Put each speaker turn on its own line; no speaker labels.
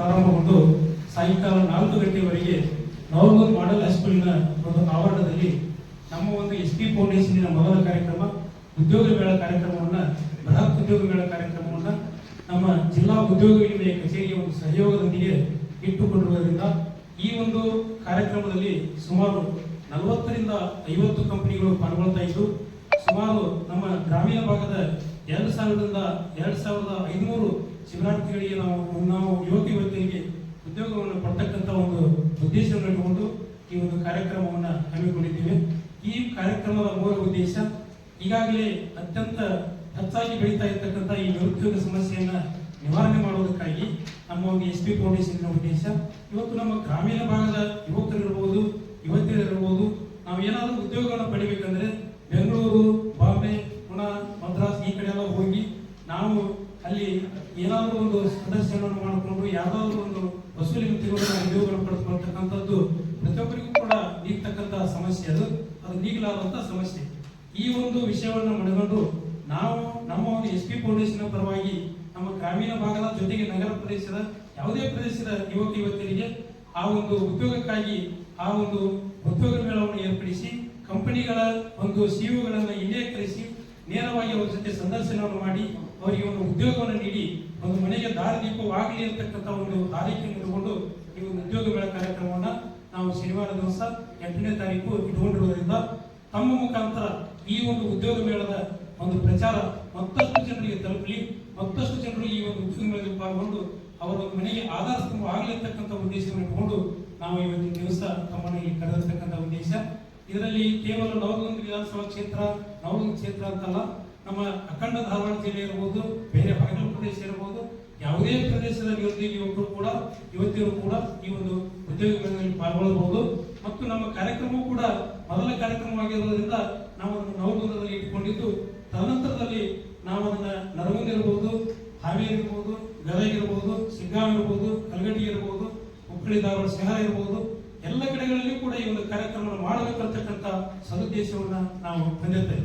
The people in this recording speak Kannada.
ಪ್ರಾರಂಭಗೊಂಡು ಸಾಯಂಕಾಲ ನಾಲ್ಕು ಗಂಟೆವರೆಗೆ ನವರ್ಗೂರ್ ಮಾಡೆಲ್ ಹೈಸ್ಕೂಲಿನ ಒಂದು ಆವರಣದಲ್ಲಿ ನಮ್ಮ ಒಂದು ಎಸ್ ಪಿ ಫೌಂಡೇಶನಿನ ಮೊದಲ ಕಾರ್ಯಕ್ರಮ, ಉದ್ಯೋಗ ಮೇಳ ಕಾರ್ಯಕ್ರಮವನ್ನ, ಬೃಹತ್ ಉದ್ಯೋಗ ಮೇಳ ಕಾರ್ಯಕ್ರಮವನ್ನ ನಮ್ಮ ಜಿಲ್ಲಾ ಉದ್ಯೋಗ ವಿನಿಮಯ ಕಚೇರಿಯ ಒಂದು ಸಹಯೋಗದೊಂದಿಗೆ ಇಟ್ಟುಕೊಂಡಿರುವುದರಿಂದ ಈ ಒಂದು ಕಾರ್ಯಕ್ರಮದಲ್ಲಿ ಸುಮಾರು ನಲವತ್ತರಿಂದ ಐವತ್ತು ಕಂಪನಿಗಳು ಪಾಲ್ಗೊಳ್ತಾ ಇದ್ದು, ಸುಮಾರು ನಮ್ಮ ಗ್ರಾಮೀಣ ಭಾಗದ ಎರಡು ಸಾವಿರದಿಂದ ಎರಡು ಸಾವಿರದ ಐನೂರು ಶಿಬಿರಾರ್ಥಿಗಳಿಗೆ ನಾವು ನಾವು ಯುವಕ ಇಟ್ಟುಕೊಂಡು ಈ ಒಂದು ಕಾರ್ಯಕ್ರಮವನ್ನು ಹಮ್ಮಿಕೊಂಡಿದ್ದೇವೆ. ಈ ಕಾರ್ಯಕ್ರಮದ ಮೂಲ ಉದ್ದೇಶ ಈಗಾಗಲೇ ಅತ್ಯಂತ ಹೆಚ್ಚಾಗಿ ಬೆಳೀತಾ ಇರ್ತಕ್ಕಂಥ ಈ ನಿರುದ್ಯೋಗ ಸಮಸ್ಯೆಯನ್ನು ನಿವಾರಣೆ ಮಾಡುವುದಕ್ಕಾಗಿ ನಮ್ಮ ಒಂದು ಎಸ್ ಪಿ ಫೌಂಡೇಶನ್ ಉದ್ದೇಶ. ಇವತ್ತು ನಮ್ಮ ಗ್ರಾಮೀಣ ಭಾಗದ ಯುವಕರಿರ್ಬೋದು, ಯುವತಿಯರಿರ್ಬೋದು, ನಾವು ಏನಾದರೂ ಉದ್ಯೋಗವನ್ನು ಪಡಿಬೇಕಂದ್ರೆ ಬೆಂಗಳೂರು ಬಾಂಬೆ ಪುಣೆ ಮದ್ರಾಸ್ ಈ ಕಡೆ ಎಲ್ಲ ಹೋಗಿ ನಾವು ಅಲ್ಲಿ ಏನಾದರೂ ಒಂದು ಸದಸ್ಯರನ್ನು ಮಾಡಿಕೊಂಡು ಯಾವುದಾದ್ರು ಒಂದು ವಸೂಲಿ ಉದ್ಯೋಗವನ್ನು ಪಡೆದುಕೊಳ್ತಕ್ಕಂಥದ್ದು ಪ್ರತಿಯೊಬ್ಬರಿಗೂ ಕೂಡ ನೀಗ್ತಕ್ಕಂಥ ಸಮಸ್ಯೆ ಅದು. ಅದು ನೀಗಲಾದಂಥ ಸಮಸ್ಯೆ. ಈ ಒಂದು ವಿಷಯವನ್ನು ಮನಗಂಡು ನಾವು ನಮ್ಮ ಒಂದು ಎಸ್ ಪಿ ಫೌಂಡೇಶನ್ ಪರವಾಗಿ ನಮ್ಮ ಗ್ರಾಮೀಣ ಭಾಗದ ಜೊತೆಗೆ ನಗರ ಪ್ರದೇಶದ ಯಾವುದೇ ಪ್ರದೇಶದ ಯುವಕ ಯುವತಿಯರಿಗೆ ಆ ಒಂದು ಉದ್ಯೋಗಕ್ಕಾಗಿ ಆ ಒಂದು ಉದ್ಯೋಗ ಮೇಳವನ್ನು ಏರ್ಪಡಿಸಿ ಕಂಪನಿಗಳ ಒಂದು ಸಿಇಒಗಳನ್ನು ಇಲ್ಲೇ ಕರೆಸಿ ನೇರವಾಗಿ ಅವರ ಜೊತೆ ಸಂದರ್ಶನವನ್ನು ಮಾಡಿ ಅವರಿಗೆ ಒಂದು ಉದ್ಯೋಗವನ್ನು ನೀಡಿ, ಒಂದು ಮನೆಗೆ ದಾರಿದೀಪವಾಗಲಿ ಅಂತಕ್ಕಂಥ ಒಂದು ಆರೈಕೆಯನ್ನು ಇಟ್ಟುಕೊಂಡು ಈ ಒಂದು ಉದ್ಯೋಗ ಮೇಳ ಕಾರ್ಯಕ್ರಮವನ್ನು ನಾವು ಶನಿವಾರ ದಿವಸ ಎಂಟನೇ ತಾರೀಕು ಇಟ್ಟುಕೊಂಡಿರುವುದರಿಂದ ತಮ್ಮ ಮುಖಾಂತರ ಈ ಒಂದು ಉದ್ಯೋಗ ಮೇಳದ ಒಂದು ಪ್ರಚಾರ ಮತ್ತಷ್ಟು ಜನರಿಗೆ ತಲುಪಲಿ, ಮತ್ತಷ್ಟು ಜನರು ಈ ಒಂದು ಉದ್ಯೋಗ ಮೇಳದಲ್ಲಿ ಪಾಲ್ಗೊಂಡು ಅವರ ಮನೆಗೆ ಆಧಾರ ಸ್ತಂಭ ಆಗಲಿ ಅಂತಕ್ಕಂಥ ಉದ್ದೇಶವನ್ನು ಇಟ್ಟುಕೊಂಡು ನಾವು ಇವತ್ತಿನ ದಿವಸ ತಮ್ಮನ್ನು ಇಲ್ಲಿ ಕರೆದಿರ್ತಕ್ಕಂಥ ಉದ್ದೇಶ. ಇದರಲ್ಲಿ ಕೇವಲ ನವದೊಂದು ವಿಧಾನಸಭಾ ಕ್ಷೇತ್ರ, ನವದೊಂದು ಕ್ಷೇತ್ರ ಅಂತಲ್ಲ ನಮ್ಮ ಅಖಂಡ ಧಾರವಾಡ ಜಿಲ್ಲೆ ಇರಬಹುದು ಬೇರೆ ಬಾಗಿಲು ಪ್ರದೇಶ ಇರಬಹುದು ಯಾವುದೇ ಪ್ರದೇಶದಲ್ಲಿ ನಿರುದ್ಯೋಗಿ ಯುವಕರು ಕೂಡ ಯುವತಿಯರು ಕೂಡ ಈ ಒಂದು ಉದ್ಯೋಗಗಳಲ್ಲಿ ಪಾಲ್ಗೊಳ್ಳಬಹುದು. ಮತ್ತು ನಮ್ಮ ಕಾರ್ಯಕ್ರಮವೂ ಕೂಡ ಮೊದಲ ಕಾರ್ಯಕ್ರಮವಾಗಿರುವುದರಿಂದ ನಾವು ಅದನ್ನು ನವಗುಂದದಲ್ಲಿ ಇಟ್ಟುಕೊಂಡಿದ್ದು, ತದನಂತರದಲ್ಲಿ ನಾವು ಅದನ್ನ ನರಗುಂದ ಇರಬಹುದು ಹಾವೇರಿ ಇರಬಹುದು ಗದಗ ಇರಬಹುದು ಶಿಗ್ಗಾಂವ್ ಇರಬಹುದು ಕಲ್ಗಟ್ಟಿ ಇರಬಹುದು ಹುಬ್ಬಳ್ಳಿ ಧಾರವಾಡ, ಶಹರ ಇರಬಹುದು ಎಲ್ಲ ಕಡೆಗಳಲ್ಲಿ ಕೂಡ ಈ ಒಂದು ಕಾರ್ಯಕ್ರಮವನ್ನು ಮಾಡಬೇಕಂತಕ್ಕಂಥ ಸದುದ್ದೇಶವನ್ನ ನಾವು ಹೊಂದಿರ್ತೇವೆ.